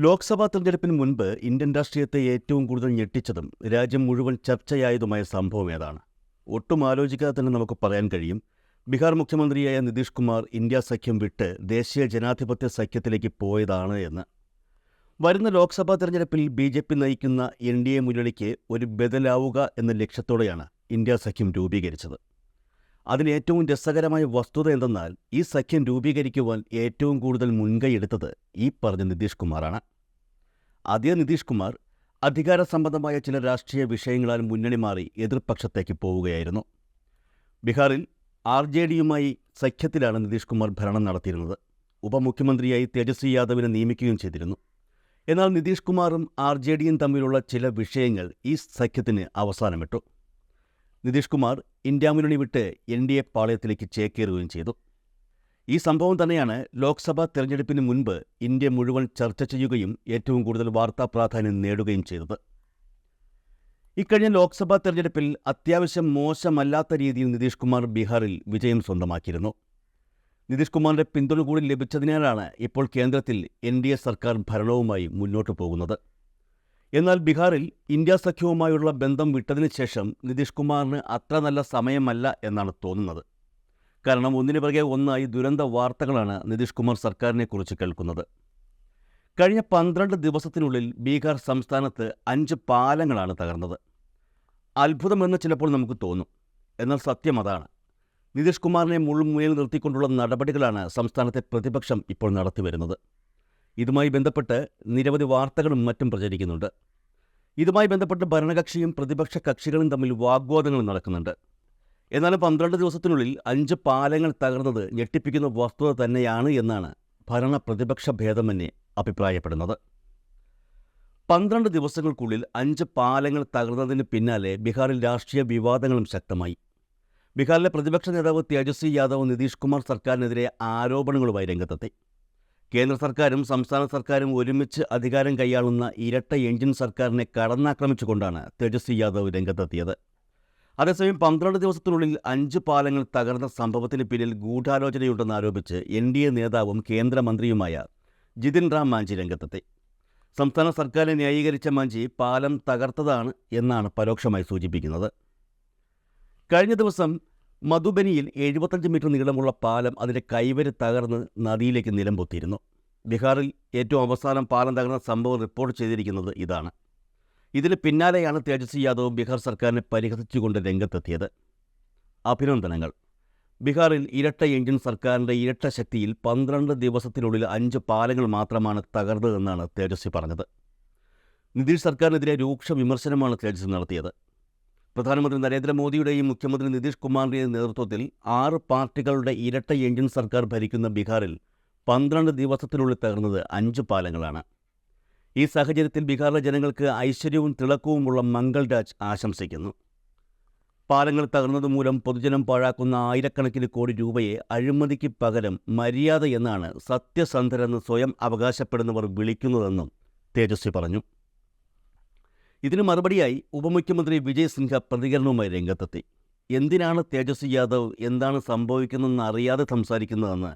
ലോക്സഭാ തെരഞ്ഞെടുപ്പിന് മുൻപ് ഇന്ത്യൻ രാഷ്ട്രീയത്തെ ഏറ്റവും കൂടുതൽ ഞെട്ടിച്ചതും രാജ്യം മുഴുവൻ ചർച്ചയായതുമായ സംഭവം ഏതാണ്? ഒട്ടും ആലോചിക്കാതെ തന്നെ നമുക്ക് പറയാൻ കഴിയും. ബീഹാർ മുഖ്യമന്ത്രിയായ നിതീഷ് കുമാർ ഇന്ത്യ സഖ്യം വിട്ട് ദേശീയ ജനാധിപത്യ സഖ്യത്തിലേക്ക് പോയതാണ് എന്ന്. വരുന്ന ലോക്സഭാ തെരഞ്ഞെടുപ്പിൽ ബി ജെ പി നയിക്കുന്ന എൻ ഡി എ മുന്നണിക്ക് ഒരു ബദലാവുക എന്ന ലക്ഷ്യത്തോടെയാണ് ഇന്ത്യ സഖ്യം രൂപീകരിച്ചത്. അതിന് ഏറ്റവും രസകരമായ വസ്തുത എന്തെന്നാൽ ഈ സഖ്യം രൂപീകരിക്കുവാൻ ഏറ്റവും കൂടുതൽ മുൻകൈ എടുത്തത് ഈ പറഞ്ഞ നിതീഷ് കുമാറാണ്. അതേ നിതീഷ് കുമാർ അധികാര സംബന്ധമായ ചില രാഷ്ട്രീയ വിഷയങ്ങളാൽ മുന്നണി മാറി എതിർപക്ഷത്തേക്ക് പോവുകയായിരുന്നു. ബീഹാറിൽ ആർ ജെ ഡിയുമായി സഖ്യത്തിലാണ് നിതീഷ് കുമാർ ഭരണം നടത്തിയിരുന്നത്. ഉപമുഖ്യമന്ത്രിയായി തേജസ്വി യാദവിനെ നിയമിക്കുകയും ചെയ്തിരുന്നു. എന്നാൽ നിതീഷ് കുമാറും ആർ ജെ ഡിയും തമ്മിലുള്ള ചില വിഷയങ്ങൾ ഈ സഖ്യത്തിന് അവസാനമിട്ടു. നിതീഷ് കുമാർ ഇന്ത്യ മുന്നണി വിട്ട് എൻ ഡി എ പാളയത്തിലേക്ക് ചേക്കേറുകയും ചെയ്തു. ഈ സംഭവം തന്നെയാണ് ലോക്സഭാ തെരഞ്ഞെടുപ്പിന് മുൻപ് ഇന്ത്യ മുഴുവൻ ചർച്ച ചെയ്യുകയും ഏറ്റവും കൂടുതൽ വാർത്താ പ്രാധാന്യം നേടുകയും ചെയ്തത്. ഇക്കഴിഞ്ഞ ലോക്സഭാ തെരഞ്ഞെടുപ്പിൽ അത്യാവശ്യം മോശമല്ലാത്ത രീതിയിൽ നിതീഷ് കുമാർ ബീഹാറിൽ വിജയം സ്വന്തമാക്കിയിരുന്നു. നിതീഷ് കുമാറിന്റെ പിന്തുണ കൂടി ലഭിച്ചതിനാലാണ് ഇപ്പോൾ കേന്ദ്രത്തിൽ എൻ സർക്കാർ ഭരണവുമായി മുന്നോട്ടു പോകുന്നത്. എന്നാൽ ബീഹാറിൽ ഇന്ത്യ സഖ്യവുമായുള്ള ബന്ധം വിട്ടതിന് ശേഷം നിതീഷ് കുമാറിന് അത്ര നല്ല സമയമല്ല എന്നാണ് തോന്നുന്നത്. കാരണം ഒന്നിനു പിറകെ ഒന്നായി ദുരന്ത വാർത്തകളാണ് നിതീഷ് കുമാർ സർക്കാരിനെക്കുറിച്ച് കേൾക്കുന്നത്. കഴിഞ്ഞ പന്ത്രണ്ട് ദിവസത്തിനുള്ളിൽ ബീഹാർ സംസ്ഥാനത്ത് അഞ്ച് പാലങ്ങളാണ് തകർന്നത്. അത്ഭുതമെന്ന് ചിലപ്പോൾ നമുക്ക് തോന്നും. എന്നാൽ സത്യം അതാണ്. നിതീഷ് കുമാറിനെ മുൾമുനയിൽ നിർത്തിക്കൊണ്ടുള്ള നടപടികളാണ് സംസ്ഥാനത്തെ പ്രതിപക്ഷം ഇപ്പോൾ നടത്തിവരുന്നത്. ഇതുമായി ബന്ധപ്പെട്ട് നിരവധി വാർത്തകളും മറ്റും പ്രചരിക്കുന്നുണ്ട്. ഇതുമായി ബന്ധപ്പെട്ട് ഭരണകക്ഷിയും പ്രതിപക്ഷ കക്ഷികളും തമ്മിൽ വാഗ്വാദങ്ങൾ നടക്കുന്നുണ്ട്. എന്നാലും പന്ത്രണ്ട് ദിവസത്തിനുള്ളിൽ അഞ്ച് പാലങ്ങൾ തകർന്നത് ഞെട്ടിപ്പിക്കുന്ന വസ്തുത തന്നെയാണ് എന്നാണ് ഭരണ പ്രതിപക്ഷ ഭേദമന്യേ അഭിപ്രായപ്പെടുന്നത്. പന്ത്രണ്ട് ദിവസങ്ങൾക്കുള്ളിൽ അഞ്ച് പാലങ്ങൾ തകർന്നതിന് പിന്നാലെ ബീഹാറിൽ രാഷ്ട്രീയ വിവാദങ്ങളും ശക്തമായി. ബീഹാറിലെ പ്രതിപക്ഷ നേതാവ് തേജസ്വി യാദവ് നിതീഷ് കുമാർ സർക്കാരിനെതിരെ ആരോപണങ്ങളുമായി രംഗത്തെത്തി. കേന്ദ്ര സർക്കാരും സംസ്ഥാന സർക്കാരും ഒരുമിച്ച് അധികാരം കൈയാളുന്ന ഇരട്ട എഞ്ചിൻ സർക്കാരിനെ കടന്നാക്രമിച്ചുകൊണ്ടാണ് തേജസ്വി യാദവ് രംഗത്തെത്തിയത്. അതേസമയം പന്ത്രണ്ട് ദിവസത്തിനുള്ളിൽ അഞ്ച് പാലങ്ങൾ തകർന്ന സംഭവത്തിന് പിന്നിൽ ഗൂഢാലോചനയുണ്ടെന്ന് ആരോപിച്ച് എൻ ഡി എ നേതാവും കേന്ദ്രമന്ത്രിയുമായ ജിതിൻ റാം മാഞ്ചി രംഗത്തെത്തി. സംസ്ഥാന സർക്കാരിനെ ന്യായീകരിച്ച മാഞ്ചി പാലം തകർത്തതാണ് എന്നാണ് പരോക്ഷമായി സൂചിപ്പിക്കുന്നത്. കഴിഞ്ഞ ദിവസം മധുബനിയിൽ എഴുപത്തഞ്ച് മീറ്റർ നീളമുള്ള പാലം അതിന്റെ കൈവരി തകർന്ന് നദിയിലേക്ക് നിലംപൊത്തിയിരുന്നു. ബീഹാറിൽ ഏറ്റവും അവസാനം പാലം തകർന്ന സംഭവം റിപ്പോർട്ട് ചെയ്തിരിക്കുന്നത് ഇതാണ്. ഇതിന് പിന്നാലെയാണ് തേജസ്വി യാദവ് ബീഹാർ സർക്കാരിനെ പരിഹസിച്ചുകൊണ്ട് രംഗത്തെത്തിയത്. അഭിനന്ദനങ്ങൾ. ബീഹാറിൽ ഇരട്ട എഞ്ചിൻ സർക്കാരിന്റെ ഇരട്ട ശക്തിയിൽ പന്ത്രണ്ട് ദിവസത്തിനുള്ളിൽ അഞ്ച് പാലങ്ങൾ മാത്രമാണ് തകർന്നതെന്നാണ് തേജസ്വി പറഞ്ഞത്. നിതീഷ് സർക്കാരിനെതിരെ രൂക്ഷ വിമർശനമാണ് തേജസ്വി നടത്തിയത്. പ്രധാനമന്ത്രി നരേന്ദ്രമോദിയുടെയും മുഖ്യമന്ത്രി നിതീഷ് കുമാറിന്റെയും നേതൃത്വത്തിൽ ആറ് പാർട്ടികളുടെ ഇരട്ട എഞ്ചിൻ സർക്കാർ ഭരിക്കുന്ന ബീഹാറിൽ പന്ത്രണ്ട് ദിവസത്തിനുള്ളിൽ തകർന്നത് അഞ്ച് പാലങ്ങളാണ്. ഈ സാഹചര്യത്തിൽ ബീഹാറിലെ ജനങ്ങൾക്ക് ഐശ്വര്യവും തിളക്കവുമുള്ള മംഗൾരാജ് ആശംസിക്കുന്നു. പാലങ്ങൾ തകർന്നതുമൂലം പൊതുജനം പാഴാക്കുന്ന ആയിരക്കണക്കിന് കോടി രൂപയെ അഴിമതിക്ക് പകരം മര്യാദ എന്നാണ് സത്യസന്ധരെന്ന് സ്വയം അവകാശപ്പെടുന്നവർ വിളിക്കുന്നതെന്നും തേജസ്വി പറഞ്ഞു. ഇതിന് മറുപടിയായി ഉപമുഖ്യമന്ത്രി വിജയ് സിൻഹ പ്രതികരണവുമായി രംഗത്തെത്തി. എന്തിനാണ് തേജസ്വി യാദവ് എന്താണ് സംഭവിക്കുന്നതെന്ന് അറിയാതെ സംസാരിക്കുന്നതെന്ന്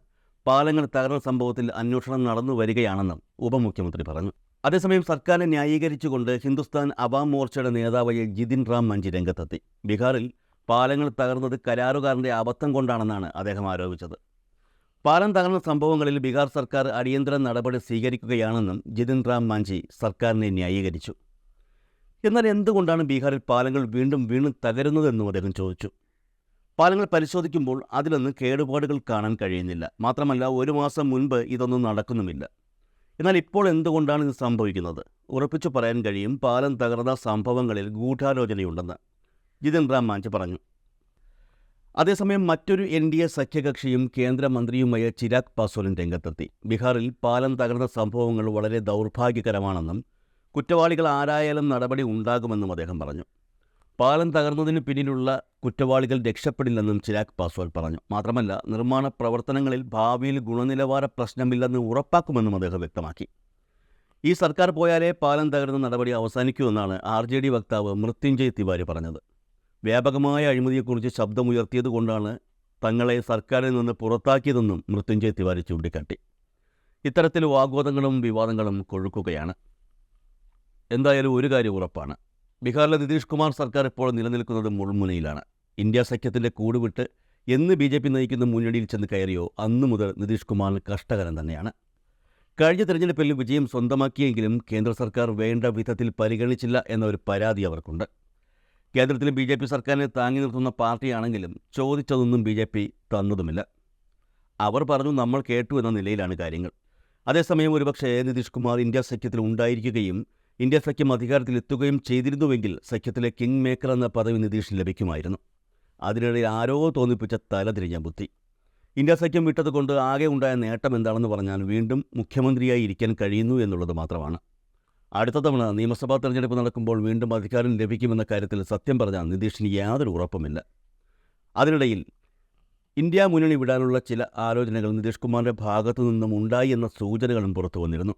പാലങ്ങൾ തകർന്ന സംഭവത്തിൽ അന്വേഷണം നടന്നു വരികയാണെന്നും ഉപമുഖ്യമന്ത്രി പറഞ്ഞു. അതേസമയം സർക്കാരിനെ ന്യായീകരിച്ചുകൊണ്ട് ഹിന്ദുസ്ഥാൻ അവാം മോർച്ചയുടെ നേതാവായ ജിതിൻ റാം മഞ്ചി രംഗത്തെത്തി. ബീഹാറിൽ പാലങ്ങൾ തകർന്നത് കരാറുകാരന്റെ അബദ്ധം കൊണ്ടാണെന്നാണ് അദ്ദേഹം ആരോപിച്ചത്. പാലം തകർന്ന സംഭവങ്ങളിൽ ബീഹാർ സർക്കാർ അടിയന്തര നടപടി സ്വീകരിക്കുകയാണെന്നും ജിതിൻ റാം മാഞ്ചി സർക്കാരിനെ ന്യായീകരിച്ചു. എന്നാൽ എന്തുകൊണ്ടാണ് ബീഹാറിൽ പാലങ്ങൾ വീണ്ടും വീണ്ടും തകരുന്നതെന്നും അദ്ദേഹം ചോദിച്ചു. പാലങ്ങൾ പരിശോധിക്കുമ്പോൾ അതിലൊന്നും കേടുപാടുകൾ കാണാൻ കഴിയുന്നില്ല. മാത്രമല്ല ഒരു മാസം മുൻപ് ഇതൊന്നും നടക്കുന്നുമില്ല. എന്നാൽ ഇപ്പോൾ എന്തുകൊണ്ടാണ് ഇത് സംഭവിക്കുന്നത്? ഉറപ്പിച്ചു പറയാൻ കഴിയും പാലം തകർന്ന സംഭവങ്ങളിൽ ഗൂഢാലോചനയുണ്ടെന്ന്. ജിതിൻ റാം മാഞ്ച് പറഞ്ഞു. അതേസമയം മറ്റൊരു എൻ ഡി എ സഖ്യകക്ഷിയും കേന്ദ്രമന്ത്രിയുമായ ചിരാഗ് പാസ്വാനും രംഗത്തെത്തി. ബീഹാറിൽ പാലം തകർന്ന സംഭവങ്ങൾ വളരെ ദൗർഭാഗ്യകരമാണെന്നും കുറ്റവാളികൾ ആരായാലും നടപടി ഉണ്ടാകുമെന്നും അദ്ദേഹം പറഞ്ഞു. പാലം തകർന്നതിന് പിന്നിലുള്ള കുറ്റവാളികൾ രക്ഷപ്പെടില്ലെന്നും ചിരാഗ് പാസ്വാൻ പറഞ്ഞു. മാത്രമല്ല നിർമ്മാണ പ്രവർത്തനങ്ങളിൽ ഭാവിയിൽ ഗുണനിലവാര പ്രശ്നമില്ലെന്ന് ഉറപ്പാക്കുമെന്നും അദ്ദേഹം വ്യക്തമാക്കി. ഈ സർക്കാർ പോയാലേ പാലം തകർന്ന നടപടി അവസാനിക്കുമെന്നാണ് ആർ ജെ ഡി വക്താവ് മൃത്യുഞ്ജയ് തിവാരി പറഞ്ഞത്. വ്യാപകമായ അഴിമതിയെക്കുറിച്ച് ശബ്ദമുയർത്തിയതുകൊണ്ടാണ് തങ്ങളെ സർക്കാരിൽ നിന്ന് പുറത്താക്കിയതെന്നും മൃത്യുഞ്ജയ് തിവാരി ചൂണ്ടിക്കാട്ടി. ഇത്തരത്തിൽ വാഗ്വാദങ്ങളും വിവാദങ്ങളും കൊഴുക്കുകയാണ്. എന്തായാലും ഒരു കാര്യം ഉറപ്പാണ്. ബീഹാറിലെ നിതീഷ് കുമാർ സർക്കാർ ഇപ്പോൾ നിലനിൽക്കുന്നത് മുൾമുനയിലാണ്. ഇന്ത്യ സഖ്യത്തിന്റെ കൂടുവിട്ട് എന്ന് ബി ജെ പി നയിക്കുന്ന മുന്നണിയിൽ ചെന്ന് കയറിയോ അന്നു മുതൽ നിതീഷ് കുമാറിന് കഷ്ടകരം തന്നെയാണ്. കഴിഞ്ഞ തെരഞ്ഞെടുപ്പിൽ വിജയം സ്വന്തമാക്കിയെങ്കിലും കേന്ദ്ര സർക്കാർ വേണ്ട വിധത്തിൽ പരിഗണിച്ചില്ല എന്ന ഒരു പരാതി അവർക്കുണ്ട്. കേന്ദ്രത്തിൽ ബി ജെ പി സർക്കാരിനെ താങ്ങി നിർത്തുന്ന പാർട്ടിയാണെങ്കിലും ചോദിച്ചതൊന്നും ബി ജെ പി തന്നതുമില്ല. അവർ പറഞ്ഞു നമ്മൾ കേട്ടു എന്ന നിലയിലാണ് കാര്യങ്ങൾ. അതേസമയം ഒരുപക്ഷേ നിതീഷ് കുമാർ ഇന്ത്യ സഖ്യത്തിൽ ഉണ്ടായിരിക്കുകയും ഇന്ത്യ സഖ്യം അധികാരത്തിലെത്തുകയും ചെയ്തിരുന്നുവെങ്കിൽ സഖ്യത്തിലെ കിങ് മേക്കർ എന്ന പദവി നിതീഷിന് ലഭിക്കുമായിരുന്നു. അതിനിടയിൽ ആരോ തോന്നിപ്പിച്ച തലതിരിഞ്ഞ ബുദ്ധി. ഇന്ത്യ സഖ്യം വിട്ടതുകൊണ്ട് ആകെ ഉണ്ടായ നേട്ടം എന്താണെന്ന് പറഞ്ഞാൽ വീണ്ടും മുഖ്യമന്ത്രിയായി ഇരിക്കാൻ കഴിയുന്നു എന്നുള്ളത് മാത്രമാണ്. അടുത്ത തവണ നിയമസഭാ തെരഞ്ഞെടുപ്പ് നടക്കുമ്പോൾ വീണ്ടും അധികാരം ലഭിക്കുമെന്ന കാര്യത്തിൽ സത്യം പറഞ്ഞാൽ നിതീഷിന് യാതൊരു ഉറപ്പുമില്ല. അതിനിടയിൽ ഇന്ത്യ മുന്നണി വിടാനുള്ള ചില ആലോചനകൾ നിതീഷ് കുമാറിന്റെ ഭാഗത്തു നിന്നും ഉണ്ടായി എന്ന സൂചനകളും പുറത്തു വന്നിരുന്നു.